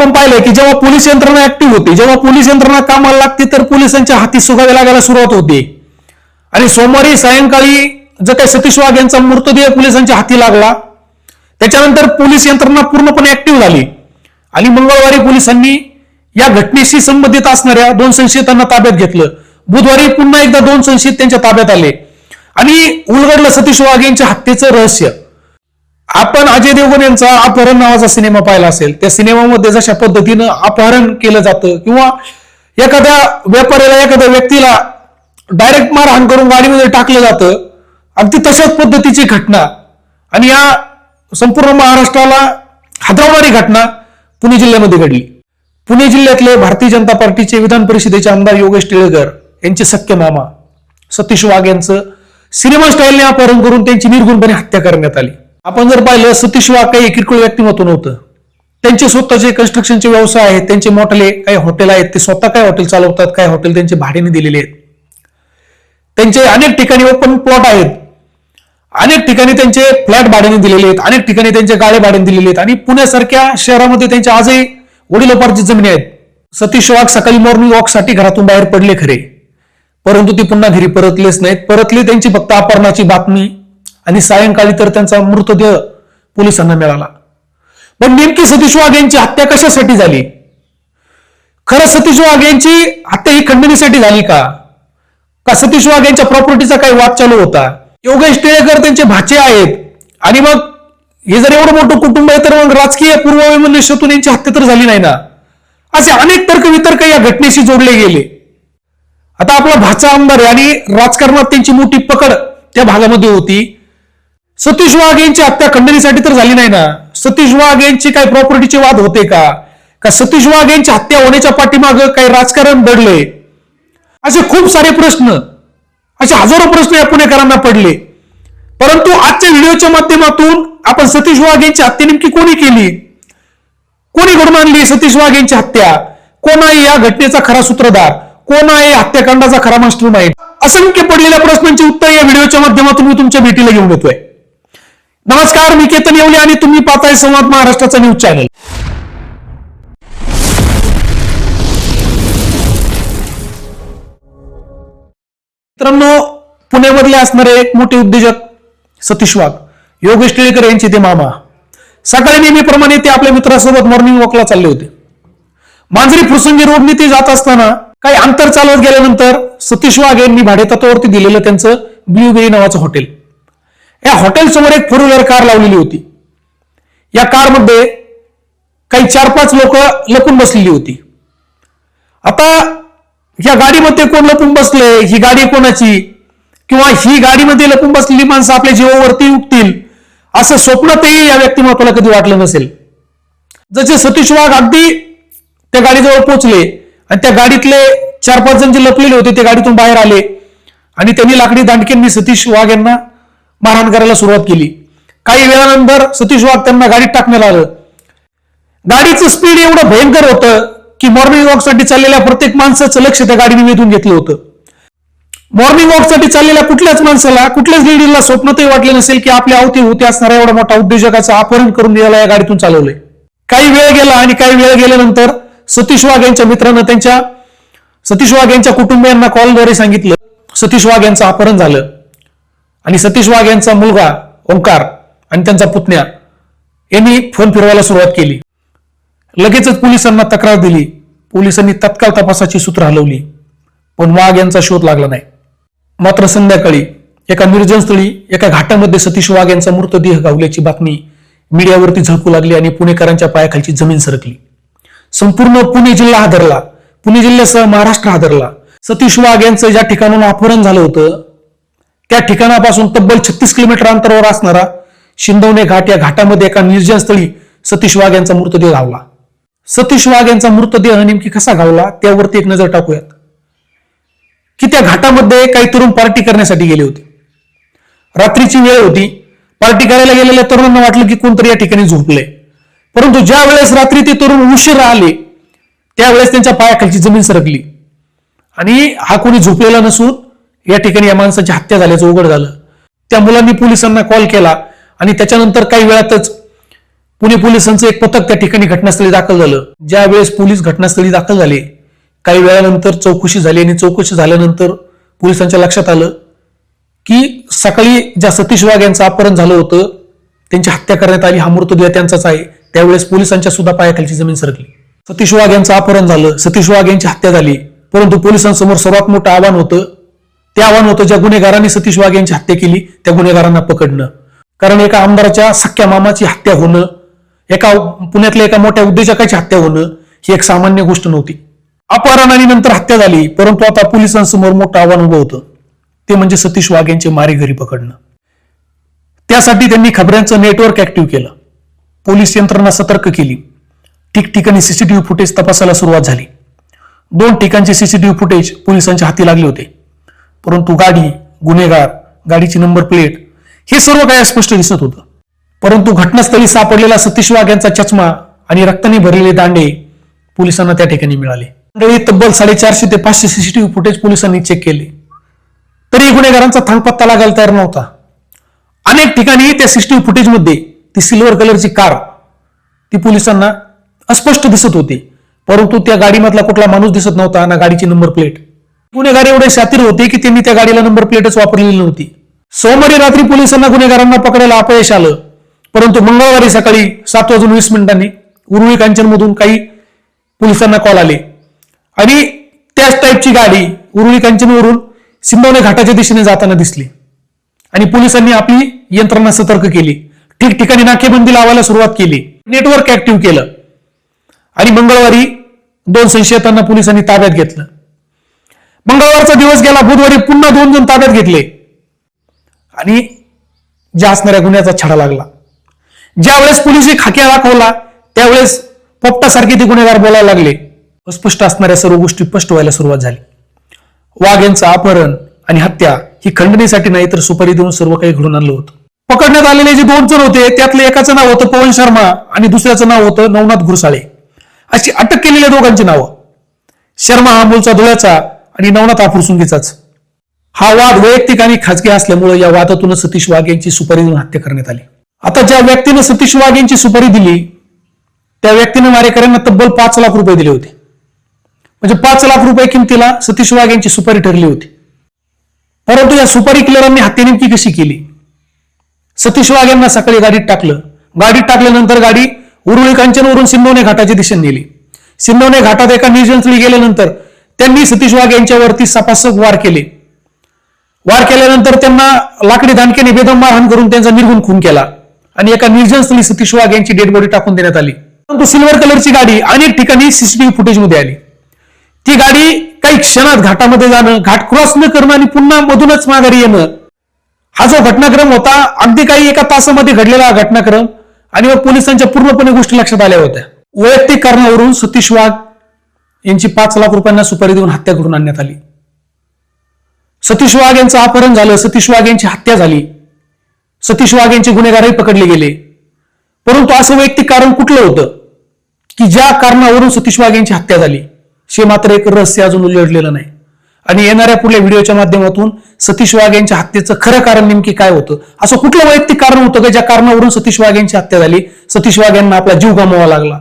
आपण पाहिलंय की जेव्हा पोलीस यंत्रणा ऍक्टिव्ह होती जेव्हा पोलीस यंत्रणा कामाला लागते तर पोलिसांच्या हाती सुगावे लागायला सुरुवात होते. आणि सोमवारी सायंकाळी जर काही सतीश वाघ यांचा मृतदेह पोलिसांच्या हाती लागला त्याच्यानंतर पोलीस यंत्रणा पूर्णपणे ऍक्टिव्ह झाली. आणि मंगळवारी पोलिसांनी या घटनेशी संबंधित असणाऱ्या दोन संशयितांना ताब्यात घेतलं. बुधवारी पुन्हा एकदा दोन संशयित त्यांच्या ताब्यात आले. आणि उलगडलं सतीश वाघ यांच्या हत्येचं रहस्य. आपण अजय देवगण यांचा अपहरण नावाचा सिनेमा पाहिला असेल त्या सिनेमामध्ये जशा पद्धतीनं अपहरण केलं जातं किंवा एखाद्या व्यापाऱ्याला एखाद्या व्यक्तीला डायरेक्ट मारहाण करून गाडीमध्ये टाकलं जातं अगदी तशाच पद्धतीची घटना. आणि या संपूर्ण महाराष्ट्राला हादरवणारी घटना पुणे जिल्ह्यामध्ये घडली. पुणे जिल्ह्यातले भारतीय जनता पार्टीचे विधान परिषदेचे आमदार योगेश टिळेकर यांचे सख्य मामा सतीश वाघ यांचं सिनेमा स्टाईलने अपहरण करून त्यांची निर्गुणपणे हत्या करण्यात आली. आपण जर पाहिलं सतीश वाघ काही किरकोळ व्यक्तिमत्व नव्हतं. त्यांचे स्वतःचे कन्स्ट्रक्शनचे व्यवसाय आहेत त्यांचे मोठे काही हॉटेल आहेत ते स्वतः काय हॉटेल चालवतात काय हॉटेल त्यांचे भाड्याने दिलेले आहेत. त्यांचे अनेक ठिकाणी ओपन प्लॉट आहेत. अनेक ठिकाणी त्यांचे फ्लॅट भाड्याने दिलेले आहेत अनेक ठिकाणी त्यांचे गाळे भाड्याने दिलेले आहेत. आणि पुण्यासारख्या शहरामध्ये त्यांच्या आजही वडिलोपार्जित जमिनी आहेत. सतीश वाघ सकाळी मॉर्निंग वॉकसाठी घरातून बाहेर पडले खरे. परंतु ती पुन्हा घरी परतलेच नाहीत. परतली त्यांची फक्त अपहरणाची बातमी आणि सायंकाळी तर त्यांचा मृतदेह पोलिसांना मिळाला. पण नेमकी सतीश वाघ यांची हत्या कशासाठी झाली? खरं सतीश वाघ यांची हत्या ही खंडणीसाठी झाली का? का सतीश वाघ यांच्या प्रॉपर्टीचा काही वाद चालू होता? योगेश टिळेकर त्यांचे भाचे आहेत. आणि मग हे जर एवढं मोठं कुटुंब आहे तर मग राजकीय पूर्ववैमनस्यातून यांची हत्या तर झाली नाही ना? असे अनेक तर्क वितर्क या घटनेशी जोडले गेले. आता आपला भाचा आमदार आणि राजकारणात त्यांची मोठी पकड त्या भागामध्ये होती. सतीश वाघ यांची हत्या खंडणीसाठी तर झाली नाही ना? सतीश वाघ यांची काही प्रॉपर्टीचे वाद होते का? का सतीश वाघ यांची हत्या होण्याच्या पाठीमागं काही राजकारण दडले असे खूप सारे प्रश्न असे हजारो प्रश्न या पुणेकरांना पडले. परंतु आजच्या व्हिडिओच्या माध्यमातून आपण सतीश वाघ यांची हत्या नेमकी कोणी केली? कोणी घडून आणली सतीश वाघ यांची हत्या? कोण आहे या घटनेचा खरा सूत्रधार? कोण आहे हत्याकांडाचा खरा मास्टर माइंड असंख्य पडलेल्या प्रश्नांची उत्तर या व्हिडिओच्या माध्यमातून मी तुमच्या भेटीला घेऊन येतोय. नमस्कार मी केतन येवले आणि तुम्ही पाहताय संवाद महाराष्ट्राचा न्यूज चॅनल. मित्रांनो पुण्यामध्ये असणारे एक मोठे उद्योजक सतीश वाघ योगेश टिळेकर यांचे ते मामा. सकाळी नेहमीप्रमाणे ते आपल्या मित्रासोबत मॉर्निंग वॉकला चालले होते. मांजरी फुरसंगी रोडने ते जात असताना काही अंतर चालवत गेल्यानंतर सतीश वाघ यांनी भाडेतत्वावरती दिलेलं त्यांचं ब्ल्यूबेरी नावाचं हॉटेल या हॉटेल समोर एक फोर व्हीलर कार लावलेली होती. या कारमध्ये काही चार पाच लोक लपून बसलेली होती. आता या गाडीमध्ये कोण लपून बसले ही गाडी कोणाची? किंवा ही गाडीमध्ये लपून बसलेली माणसं आपल्या जीवावरती उठतील असं स्वप्नातही या व्यक्तिमत्वाला कधी वाटलं नसेल. जसे सतीश वाघ अगदी त्या गाडीजवळ पोहोचले आणि त्या गाडीतले चार पाच जण जे लपलेले होते ते गाडीतून बाहेर आले. आणि त्यांनी लाकडी दांडक्यांनी सतीश वाघ यांना मारहाण करायला सुरुवात केली. काही वेळानंतर सतीश वाघ त्यांना गाडीत टाकण्यात आलं. गाडीचं स्पीड एवढं भयंकर होतं की मॉर्निंग वॉकसाठी चाललेल्या प्रत्येक माणसाचं लक्ष त्या गाडीने वेधून घेतलं होतं. मॉर्निंग वॉकसाठी चाललेल्या कुठल्याच माणसाला कुठल्याच लेडीला स्वप्नतही वाटलं नसेल की आपल्या अवती होते असणारा एवढा मोठा उद्योजकाचं अपहरण करून याला या गाडीतून चालवलंय. काही वेळ गेला आणि काही वेळ गेल्यानंतर सतीश वाघ यांच्या मित्रानं त्यांच्या सतीश वाघ यांच्या कुटुंबियांना कॉलद्वारे सांगितलं. सतीश वाघ यांचं अपहरण झालं. आणि सतीश वाघ यांचा मुलगा ओंकार आणि त्यांचा पुतण्या यांनी फोन फिरवायला सुरुवात केली. लगेचच पोलिसांना तक्रार दिली. पोलिसांनी तत्काळ तपासाची सूत्र हलवली. पण वाघ यांचा शोध लागला नाही. मात्र संध्याकाळी एका निर्जन स्थळी एका घाटामध्ये सतीश वाघ यांचा मृतदेह गावल्याची बातमी मीडियावरती झळकू लागली आणि पुणेकरांच्या पायाखालची जमीन सरकली. संपूर्ण पुणे जिल्हा हादरला. पुणे जिल्ह्यासह महाराष्ट्र हादरला. सतीश वाघ यांचं ज्या ठिकाणाहून अपहरण झालं होतं त्या ठिकाणापासून तब्बल छत्तीस किलोमीटर अंतरावर असणारा शिंदवणे घाट या घाटामध्ये एका निर्जन स्थळी सतीश वाघ यांचा मृतदेह गावला. सतीश वाघ यांचा मृतदेह नेमकी कसा गावला त्यावरती एक नजर टाकूयात. की त्या घाटामध्ये काही तरुण पार्टी करण्यासाठी गेले होते. रात्रीची वेळ होती. पार्टी करायला गेलेल्या तरुणांना वाटलं की कोणतरी या ठिकाणी झोपले परंतु ज्या वेळेस रात्री ते तरुण उशीर आले त्यावेळेस त्यांच्या पायाखालची जमीन सरकली. आणि हा कोणी झोपलेला नसून या ठिकाणी या माणसाची हत्या झाल्याचं उघड झालं. त्या मुलांनी पोलिसांना कॉल केला आणि त्याच्यानंतर काही वेळातच पुणे पोलिसांचं एक पथक त्या ठिकाणी घटनास्थळी दाखल झालं. ज्या वेळेस पोलीस घटनास्थळी दाखल झाले काही वेळानंतर चौकशी झाली आणि चौकशी झाल्यानंतर पोलिसांच्या लक्षात आलं की सकाळी ज्या सतीश वाघ यांचं अपहरण झालं होतं त्यांची हत्या करण्यात आली हा मृतदेह त्यांचाच आहे. त्यावेळेस पोलिसांच्या सुद्धा पायाखालची जमीन सरकली. सतीश वाघ यांचं अपहरण झालं सतीश वाघ यांची हत्या झाली परंतु पोलिसांसमोर सर्वात मोठं आव्हान होतं ते आव्हान होतं ज्या गुन्हेगारांनी सतीश वाघ यांची हत्या केली त्या गुन्हेगारांना पकडणं. कारण एका आमदाराच्या सख्या मामाची हत्या होणं एका पुण्यातल्या एका मोठ्या उद्योजकाची हत्या होणं ही एक सामान्य गोष्ट नव्हती. अपहरणाने नंतर हत्या झाली परंतु आता पोलिसांसमोर मोठं आव्हान उभं होतं. ते म्हणजे सतीश वाघ यांचे मारेघरी पकडणं. त्यासाठी त्यांनी खबऱ्यांचं नेटवर्क ऍक्टिव्ह केलं. पोलीस यंत्रणा सतर्क केली. ठिकठिकाणी सीसीटीव्ही फुटेज तपासायला सुरुवात झाली. दोन ठिकाणचे सीसीटीव्ही फुटेज पोलिसांच्या हाती लागले होते. परंतु गाडी गुन्हेगार गाडीची नंबर प्लेट हे सर्व काही स्पष्ट दिसत होतं. परंतु घटनास्थळी सापडलेला सतीश वाघ यांचा चष्मा आणि रक्ताने भरलेले दांडे पोलिसांना त्या ठिकाणी मिळाले. मंडळी तब्बल साडेचारशे ते पाचशे सीसीटीव्ही फुटेज पोलिसांनी चेक केले. तरी गुन्हेगारांचा थांगपत्ता लागायला तयार नव्हता. अनेक ठिकाणी त्या सीसीटीव्ही फुटेजमध्ये ती सिल्वर कलरची कार ती पोलिसांना अस्पष्ट दिसत होती. परंतु त्या गाडीमधला कुठला माणूस दिसत नव्हता ना गाडीची नंबर प्लेट गुन्हेगार एवढे शातीर होते की त्यांनी त्या गाडीला नंबर प्लेटच वापरलेली नव्हती. सोमवारी रात्री पोलिसांना गुन्हेगारांना पकडायला अपयश आलं. परंतु मंगळवारी सकाळी सात वाजून वीस मिनिटांनी उर्वी कांचनमधून काही पोलिसांना कॉल आले. आणि त्याच टाईपची गाडी उर्वी कांचनवरून सिंधवणे घाटाच्या दिशेने जाताना दिसली. आणि पोलिसांनी आपली यंत्रणा सतर्क केली. ठिकठिकाणी नाकेबंदी लावायला सुरुवात केली. नेटवर्क ऍक्टिव्ह केलं. आणि मंगळवारी दोन संशयितांना पोलिसांनी ताब्यात घेतलं. मंगळवारचा दिवस गेला बुधवारी पुन्हा दोन जण ताब्यात घेतले. आणि ज्या असणाऱ्या गुन्ह्याचा छडा लागला. ज्यावेळेस पोलिसने खाक्या दाखवला त्यावेळेस पोपटासारखे ते गुन्हेगार बोलायला लागले. अस्पष्ट असणाऱ्या सर्व गोष्टी स्पष्ट व्हायला सुरुवात झाली. वाघ यांचं अपहरण आणि हत्या ही खंडणीसाठी नाही तर सुपारी देऊन सर्व काही घडून आणलं होतं. पकडण्यात आलेले जे दोन जण होते त्यातलं एकाचं नाव होतं पवन शर्मा आणि दुसऱ्याचं नाव होतं नवनाथ घुरसाळे. अशी अटक केलेल्या दोघांची नावं. शर्मा हा मूळचा धुळ्याचा आणि नवनाथ हा हा वाद वैयक्तिक आणि खाजगी असल्यामुळे या वादातून सतीश वाघ यांची सुपारी देऊन हत्या करण्यात आली. आता ज्या व्यक्तीनं सतीश वाघ यांची सुपारी दिली त्या व्यक्तीनं मारेकऱ्यांना तब्बल पाच लाख रुपये दिले होते. म्हणजे पाच लाख रुपये किमतीला सतीश वाघ यांची सुपारी ठरली होती. परंतु या सुपारी किलरांनी हत्या नेमकी कशी केली? सतीश वाघ यांना सकाळी गाडीत टाकलं. गाडीत टाकल्यानंतर गाडी उरुळी कांचनवरून सिंधवणे घाटाच्या दिशेने नेली. सिंधवणे घाटात एका निर्जनस्थळी गेल्यानंतर त्यांनी सतीश वाघ यांच्यावरती सपासक वार केले. वार केल्यानंतर त्यांना लाकडी दानक्याने बेदम मारहाण करून त्यांचा निर्गुण खून केला आणि एका निर्जनस्थळी सतीश वाघ यांची डेड बॉडी टाकून देण्यात आली. परंतु सिल्वर कलरची गाडी अनेक ठिकाणी सीसीटीव्ही फुटेजमध्ये आली. ती गाडी काही क्षणात घाटामध्ये जाणं घाट क्रॉस न करणं आणि पुन्हा मधूनच माघारी येणं हा जो घटनाक्रम होता अगदी काही एका तासामध्ये घडलेला हा घटनाक्रम आणि मग पोलिसांच्या पूर्णपणे गोष्टी लक्षात आल्या होत्या. वैयक्तिक कारणावरून सतीश वाघ यांची पाच लाख रुपयांना सुपारी देऊन हत्या करून आणण्यात आली. सतीश वाघ यांचं अपहरण झालं सतीश वाघ यांची हत्या झाली. सतीश वाघ यांचे गुन्हेगारही पकडले गेले. परंतु असं वैयक्तिक कारण कुठलं होतं? की ज्या कारणावरून सतीश वाघ यांची हत्या झाली हे मात्र एक रहस्य अजून उलगडलेलं नाही. आणि येणाऱ्या पुढल्या व्हिडिओच्या माध्यमातून सतीश वाघ यांच्या हत्येचं खरं कारण नेमकी काय होतं? असं कुठलं वैयक्तिक कारण होतं का ज्या कारणावरून सतीश वाघ यांची हत्या झाली? सतीश वाघ यांना आपला जीव गमवावा लागला.